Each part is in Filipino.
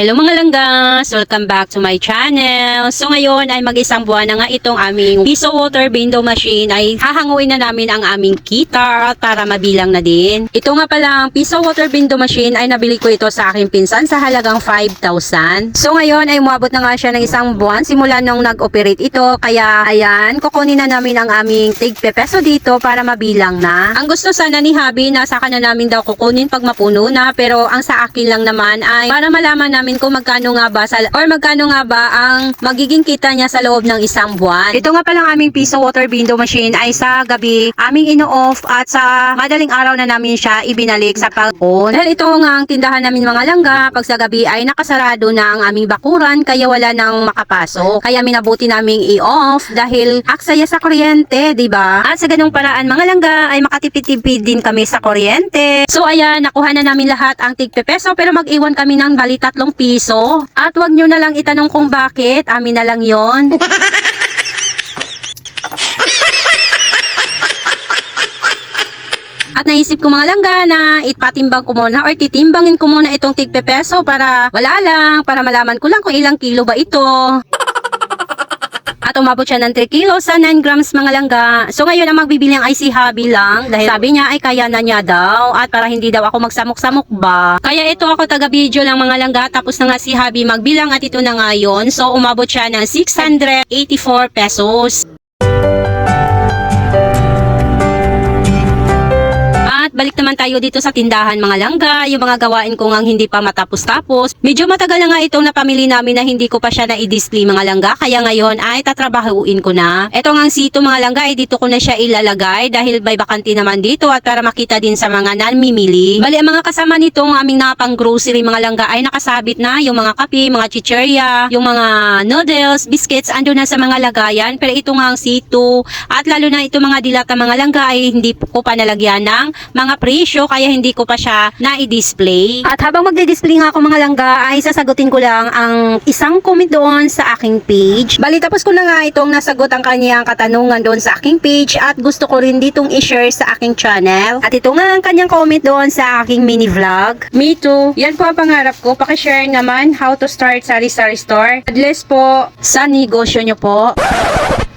Hello mga langgas! Welcome back to my channel. So ngayon ay mag-isang buwan na nga itong aming piso water window machine ay hahanguin na namin ang aming kita para mabilang na din. Ito nga pala ang piso water window machine ay nabili ko ito sa aking pinsan sa halagang 5,000. So ngayon ay umabot na nga siya ng isang buwan simula nung nag-operate ito. Kaya ayan, kukunin na namin ang aming tig peso dito para mabilang na. Ang gusto sana ni Habi na sa kanya namin daw kukunin pag mapuno na pero ang sa akin lang naman ay para malaman namin kung magkano nga ba sa, or magkano nga ba ang magiging kita niya sa loob ng isang buwan. Ito nga palang aming piso water window machine ay sa gabi aming ino-off at sa madaling araw na namin siya ibinalik sa pag-on. Dahil ito nga ang tindahan namin mga langga pag sa gabi ay nakasarado na ang aming bakuran kaya wala nang makapasok. Kaya minabuti naming i-off dahil aksaya sa kuryente, di ba? At sa ganung paraan mga langga ay makatipid-tipid din kami sa kuryente. So ayan, nakuha na namin lahat ang tig peso pero mag-iwan kami ng bali tatlong piso. At wag nyo na lang itanong kung bakit, amin na lang yon. At naisip ko mga langga na ipatimbang ko muna or titimbangin ko muna itong tig peso para wala lang, para malaman ko lang kung ilang kilo ba ito. At umabot siya ng 3 kilos sa 9 grams mga langga. So ngayon ang magbibilang ay si Habi lang dahil sabi niya ay kaya na niya daw at para hindi daw ako magsamok-samok ba. Kaya ito ako taga-video lang mga langga tapos na nga si Habi magbilang at ito na nga yun. So umabot siya ng 684 pesos. Balik naman tayo dito sa tindahan mga langga, yung mga gawain ko ngang hindi pa matapos-tapos. Medyo matagal na nga itong napamili namin na hindi ko pa siya na-i-display mga langga, kaya ngayon ay tatrabahuin ko na. Ito ngang sito mga langga ay dito ko na siya ilalagay dahil may bakante naman dito at para makita din sa mga namimili. Bali ang mga kasama nitong aming napang grocery mga langga ay nakasabit na yung mga kape, mga chicherya, yung mga noodles, biscuits, ando na sa mga lagayan. Pero ito nga ang sito at lalo na ito mga dilata mga langga ay hindi ko pa nalagyan ng mga presyo kaya hindi ko pa siya na-display. At habang magdi-display nga ako mga langga ay sasagutin ko lang ang isang comment doon sa aking page. Bali tapos ko na nga itong nasagot ang kanyang katanungan doon sa aking page at gusto ko rin ditong i-share sa aking channel. At ito nga ang kanyang comment doon sa aking mini vlog. Me too. Yan po ang pangarap ko. Pakishare naman how to start sari-sari store. Adless po sa negosyo nyo po.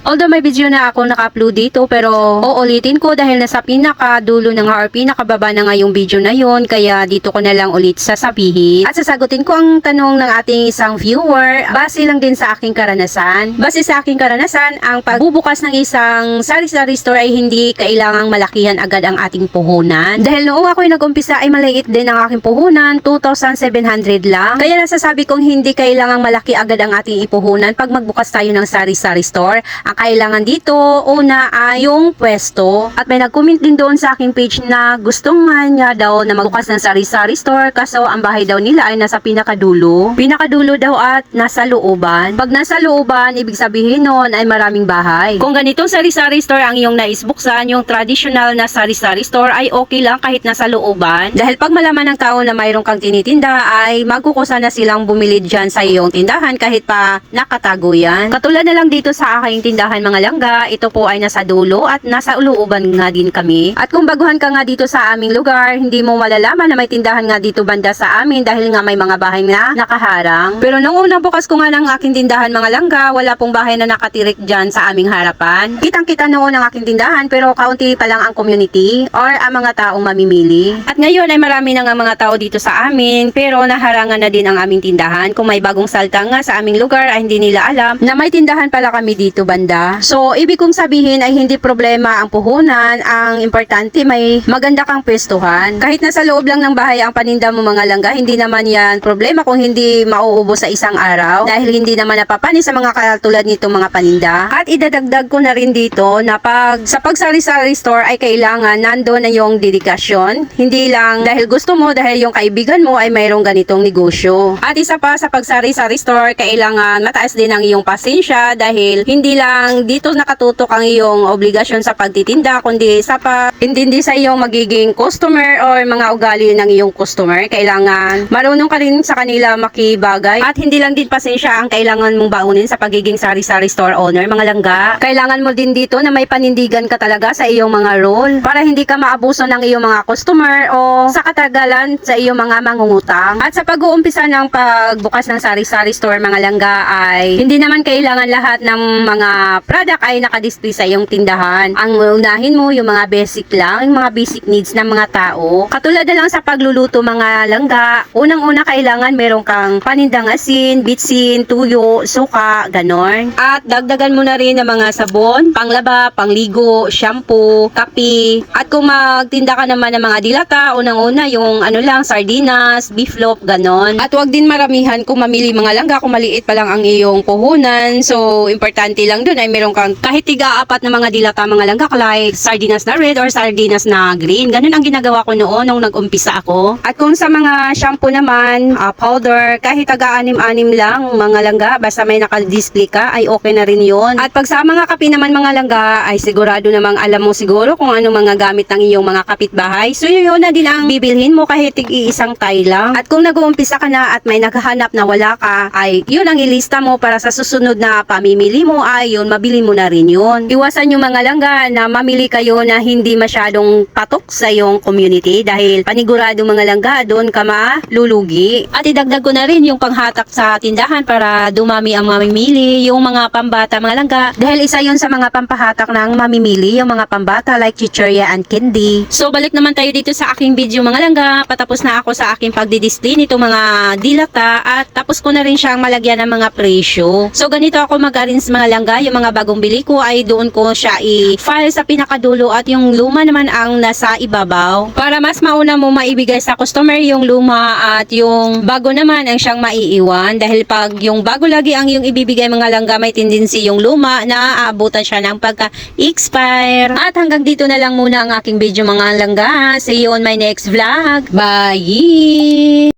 Although may video na ako naka-upload dito pero uulitin ko dahil nasa pinaka dulo na nga or pinakababa na nga yung video na yon kaya dito ko na lang ulit sasabihin. At sasagutin ko ang tanong ng ating isang viewer base lang din sa aking karanasan. Base sa aking karanasan, ang pagbubukas ng isang sari-sari store ay hindi kailangang malakihan agad ang ating puhunan. Dahil noong ako'y nag-umpisa ay maliit din ang aking puhunan, 2,700 lang. Kaya nasasabi kong hindi kailangang malaki agad ang ating ipuhunan pag magbukas tayo ng sari-sari store. Kailangan dito, una ay yung pwesto. At may nag-comment din doon sa aking page na gusto nga niya daw na magbukas ng sari-sari store kaso ang bahay daw nila ay nasa pinakadulo. Pinakadulo daw at nasa looban. Pag nasa looban, ibig sabihin noon ay maraming bahay. Kung ganitong sari-sari store ang iyong naisbuksan, yung traditional na sari-sari store ay okay lang kahit nasa looban. Dahil pag malaman ng tao na mayroong kang tinitinda ay magkukusa na silang bumili dyan sa iyong tindahan kahit pa nakatago yan. Katulad na lang dito sa aking tindahan mga langga, ito po ay nasa dulo at nasa looban nga din kami. At kung baguhan ka nga dito sa aming lugar, hindi mo malalaman na may tindahan nga dito banda sa amin dahil nga may mga bahay na nakaharang. Pero nung unang bukas ko nga ng aking tindahan mga langga, wala pong bahay na nakatirik dyan sa aming harapan. Kitang-kita noon ang aking tindahan pero kaunti pa lang ang community or ang mga taong mamimili. At ngayon ay marami na nga mga tao dito sa amin pero naharangan na din ang aming tindahan. Kung may bagong salta nga sa aming lugar ay hindi nila alam na may tindahan pala kami dito banda. So, ibig kong sabihin ay hindi problema ang puhunan. Ang importante may maganda kang pwestuhan. Kahit nasa loob lang ng bahay ang paninda mo mga langga, hindi naman yan problema kung hindi mauubos sa isang araw dahil hindi naman napapani sa mga katulad nitong mga paninda. At idadagdag ko na rin dito na pag sa pagsari-sari store ay kailangan nandoon na yung dedikasyon. Hindi lang dahil gusto mo dahil yung kaibigan mo ay mayroong ganitong negosyo. At isa pa sa pagsari-sari store, kailangan mataas din ang iyong pasensya dahil hindi lang lang dito nakatutok ang iyong obligasyon sa pagtitinda, kundi sa pag-intindi sa iyong magiging customer or mga ugali ng iyong customer. Kailangan marunong ka rin sa kanila makibagay at hindi lang din pasensya ang kailangan mong baunin sa pagiging sari-sari store owner, mga langga. Kailangan mo din dito na may panindigan ka talaga sa iyong mga role para hindi ka maabuso ng iyong mga customer o sa katagalan sa iyong mga mangungutang. At sa pag-uumpisa ng pagbukas ng sari-sari store, mga langga, ay hindi naman kailangan lahat ng mga product ay nakadisplay sa iyong tindahan. Ang unahin mo yung mga basic lang, yung mga basic needs ng mga tao. Katulad na lang sa pagluluto mga langga, unang-una kailangan meron kang panindang asin, bitsin, tuyo, suka, ganon. At dagdagan mo na rin ng mga sabon, panglaba, pangligo, shampoo, kape. At kung magtinda ka naman ng mga dilata, unang-una yung ano lang, sardinas, beef loaf, ganon. At wag din maramihan kung mamili mga langga, kung maliit pa lang ang iyong puhunan. So, importante lang dun ay meron kang kahit tiga-apat na mga dilata mga langga, like sardinas na red or sardinas na green. Ganon ang ginagawa ko noon nung nag-umpisa ako. At kung sa mga shampoo naman, ah, powder, kahit taga-anim-anim lang mga langga, basta may nakadisplay ka, ay okay na rin yon. At pag sa mga kape naman mga langga, ay sigurado namang alam mo siguro kung ano mga gamit ng iyong mga kapitbahay. So yun na din ang bibilhin mo kahit tig-iisang tay lang. At kung nag-uumpisa ka na at may naghahanap na wala ka, ay yun ang ilista mo para sa susunod na pamimili mo ay yun, mabili mo na rin yun. Iwasan yung mga langga na mamili kayo na hindi masyadong patok sa iyong community dahil panigurado mga langga, doon ka malulugi. At idagdag ko na rin yung panghatak sa tindahan para dumami ang mamimili, yung mga pambata mga langga. Dahil isa yun sa mga pampahatak ng mamimili, yung mga pambata like chichirya and candy. So balik naman tayo dito sa aking video mga langga. Patapos na ako sa aking pagdidisplay nito mga dilata at tapos ko na rin siyang malagyan ng mga presyo. So ganito ako mag-arrange mga langga. Yung mga bagong bili ko ay doon ko siya i-file sa pinakadulo at yung luma naman ang nasa ibabaw. Para mas mauna mo maibigay sa customer yung luma at yung bago naman ang siyang maiiwan. Dahil pag yung bago lagi ang yung ibibigay mga langga may tendency yung luma na aabutan siya ng pagka-expire. At hanggang dito na lang muna ang aking video mga langga. See you on my next vlog. Bye!